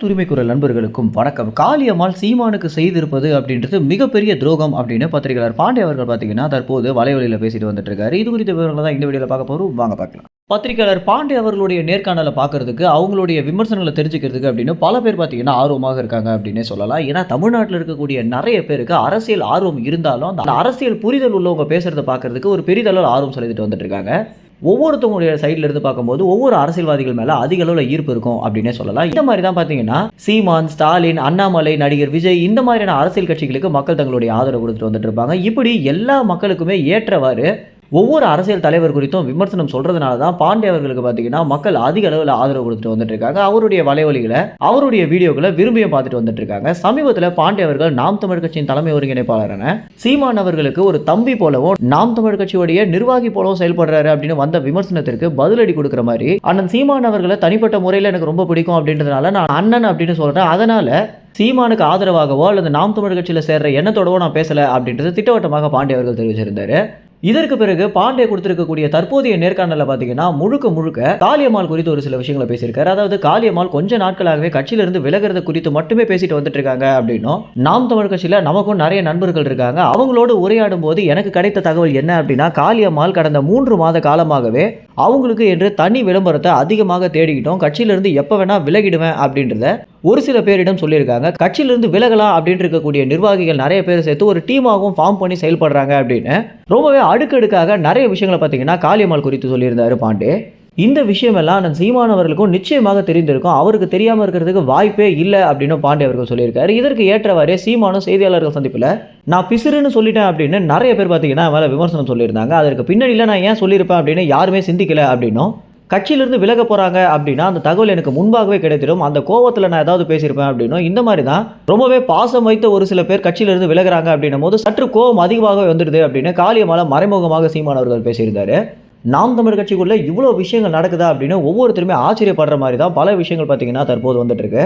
துரிமை குரல் நண்பர்களுக்கும் வணக்கம். காளியம்மாள் சீமானுக்கு செய்திருப்பது அப்படின்றது மிகப்பெரிய துரோகம் அப்படின்னு பத்திரிகையாளர் பாண்டே அவர்கள் பார்த்தீங்கன்னா தற்போது வலைவலியில் பேசிட்டு வந்துட்டு இருக்காரு இது குறித்த விவரங்களை தான் இந்த வீடியோவில் பார்க்க போகிறோம் வாங்க பார்க்கலாம். பத்திரிகையாளர் பாண்டே அவர்களுடைய நேர்காணலை பார்க்கறதுக்கு அவங்களுடைய விமர்சனங்களை தெரிஞ்சுக்கிறதுக்கு அப்படின்னு பல பேர் பார்த்தீங்கன்னா ஆர்வமாக இருக்காங்க அப்படின்னே சொல்லலாம். ஏன்னா தமிழ்நாட்டில் இருக்கக்கூடிய நிறைய பேருக்கு அரசியல் ஆர்வம் இருந்தாலும் அந்த அரசியல் புரிதல் உள்ளவங்க பேசுறதை பார்க்கறதுக்கு ஒரு பெரிதளவில் ஆர்வம் செலுத்திட்டு வந்துட்டு இருக்காங்க ஒவ்வொருத்தவங்களுடைய சைடில் இருந்து பார்க்கும்போது ஒவ்வொரு அரசியல்வாதிகள் மேலே அதிக அளவில் ஈர்ப்பு இருக்கும் அப்படின்னே சொல்லலாம். இந்த மாதிரி தான் பார்த்தீங்கன்னா சீமான் ஸ்டாலின் அண்ணாமலை நடிகர் விஜய் இந்த மாதிரியான அரசியல் கட்சிகளுக்கு மக்கள் தங்களுடைய ஆதரவு கொடுத்துட்டு வந்துட்டு இருப்பாங்க. இப்படி எல்லா மக்களுக்குமே ஏற்றவாறு ஒவ்வொரு அரசியல் தலைவர் குறித்தும் விமர்சனம் சொல்கிறதுனால தான் பாண்டே அவர்களுக்கு பார்த்தீங்கன்னா மக்கள் அதிக அளவில் ஆதரவு கொடுத்துட்டு வந்துட்டு இருக்காங்க அவருடைய வலைவலிகளை அவருடைய வீடியோக்களை விரும்பியும் பார்த்துட்டு வந்துட்டு இருக்காங்க சமீபத்தில் பாண்டே அவர்கள் நாம் தமிழ் கட்சியின் தலைமை ஒருங்கிணைப்பாளரான சீமான் அவர்களுக்கு ஒரு தம்பி போலவும் நாம் தமிழ் கட்சியுடைய நிர்வாகி போலவும் செயல்படுறாரு அப்படின்னு வந்த விமர்சனத்திற்கு பதிலடி கொடுக்குற மாதிரி அண்ணன் சீமான் அவர்களை தனிப்பட்ட முறையில் எனக்கு ரொம்ப பிடிக்கும் அப்படின்றதுனால நான் அண்ணன் அப்படின்னு சொல்கிறேன் அதனால் சீமானுக்கு ஆதரவாகவோ அல்லது நாம் தமிழ் கட்சியில் சேர்ற எண்ணத்தோடவோ நான் பேசல அப்படின்றது திட்டவட்டமாக பாண்டியவர்கள் தெரிவிச்சிருந்தாரு. இதற்கு பிறகு பாண்டே கொடுத்திருக்கக்கூடிய தற்போதைய நேர்காணலில் பார்த்தீங்கன்னா முழுக்க முழுக்க காளியம்மாள் குறித்து ஒரு சில விஷயங்களை பேசியிருக்காரு. அதாவது காளியம்மாள் கொஞ்ச நாட்களாகவே கட்சியிலிருந்து விலகிறது குறித்து மட்டுமே பேசிட்டு வந்துட்டு இருக்காங்க அப்படின்னும் நாம் தமிழ் கட்சியில் நமக்கும் நிறைய நண்பர்கள் இருக்காங்க. அவங்களோடு உரையாடும் போது எனக்கு கிடைத்த தகவல் என்ன அப்படின்னா காளியம்மாள் கடந்த மூன்று மாத காலமாகவே அவங்களுக்கு என்று தனி விளம்பரத்தை அதிகமாக தேடிக்கிட்டோம். கட்சியிலிருந்து எப்போ வேணா விலகிடுவேன் அப்படின்றத ஒரு சில பேரிடம் சொல்லியிருக்காங்க கட்சியிலிருந்து விலகலாம் அப்படின்னு இருக்கக்கூடிய நிர்வாகிகள் நிறைய பேர் சேர்த்து ஒரு டீமாகவும் ஃபார்ம் பண்ணி செயல்படுறாங்க அப்படின்னு. ரொம்பவே அடுக்கடுக்காக நிறைய விஷயங்களை பார்த்தீங்கன்னா காளியம்மாள் குறித்து சொல்லியிருந்தாரு பாண்டே. இந்த விஷயமெல்லாம் நான் சீமானவர்களுக்கும் நிச்சயமாக தெரிந்திருக்கும். அவருக்கு தெரியாமல் இருக்கிறதுக்கு வாய்ப்பே இல்லை அப்படின்னு பாண்டே அவர்கள் சொல்லியிருக்காரு. இதற்கு ஏற்றவாறே சீமானும் செய்தியாளர்கள் சந்திப்பில் நான் பிசுறுன்னு சொல்லிட்டேன் அப்படின்னு நிறைய பேர் பார்த்தீங்கன்னா மேலே விமர்சனம் சொல்லியிருந்தாங்க. அதற்கு பின்னணியில் நான் ஏன் சொல்லியிருப்பேன் அப்படின்னு யாருமே சிந்திக்கல அப்படின்னும். கட்சியிலிருந்து விலக போகிறாங்க அப்படின்னா அந்த தகவல் எனக்கு முன்பாகவே கிடைத்திடும். அந்த கோவத்தில் நான் ஏதாவது பேசியிருப்பேன் அப்படின்னும் இந்த மாதிரி தான். ரொம்பவே பாசம் வைத்த ஒரு சில பேர் கட்சியிலிருந்து விலகுறாங்க அப்படின்னும் போது சற்று கோவம் அதிகமாகவே வந்துடுது அப்படின்னு காளியமால மறைமுகமாக சீமான் அவர்கள் பேசியிருந்தாரு. நாம் தமிழ் கட்சிக்குள்ளே இவ்வளோ விஷயங்கள் நடக்குதா அப்படின்னு ஒவ்வொருத்தருமே ஆச்சரியப்படுற மாதிரி தான் பல விஷயங்கள் பார்த்தீங்கன்னா தற்போது வந்துட்டுருக்கு.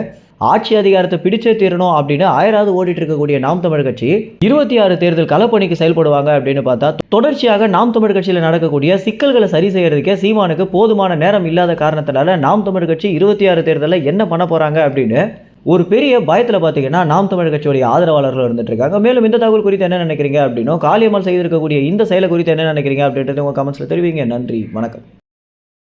ஆட்சி அதிகாரத்தை பிடிச்சே தீரணும் அப்படின்னு ஆயிராவது ஓடிட்டு இருக்கக்கூடிய நாம் தமிழ் கட்சி இருபத்தி ஆறு தேர்தல் களப்பணிக்கு செயல்படுவாங்க அப்படின்னு பார்த்தா தொடர்ச்சியாக நாம் தமிழ் கட்சியில் நடக்கக்கூடிய சிக்கல்களை சரி செய்யறதுக்கே சீமானுக்கு போதுமான நேரம் இல்லாத காரணத்தினால நாம் தமிழ் கட்சி இருபத்தி ஆறு தேர்தலில் என்ன பண்ண போகிறாங்க அப்படின்னு ஒரு பெரிய பயத்தில் பார்த்தீங்கன்னா நாம் தமிழ் கட்சியுடைய ஆதரவாளர்கள் இருந்துட்டு இருக்காங்க மேலும் இந்த தகவல் குறித்து என்ன நினைக்கிறீங்க அப்படின்னும் காளியம்மாள் செய்திருக்கக்கூடிய இந்த செயலை குறித்து என்ன நினைக்கிறீங்க அப்படின்றது உங்கள் கமெண்ட்ஸில் தெரிவிங்க. நன்றி. வணக்கம்.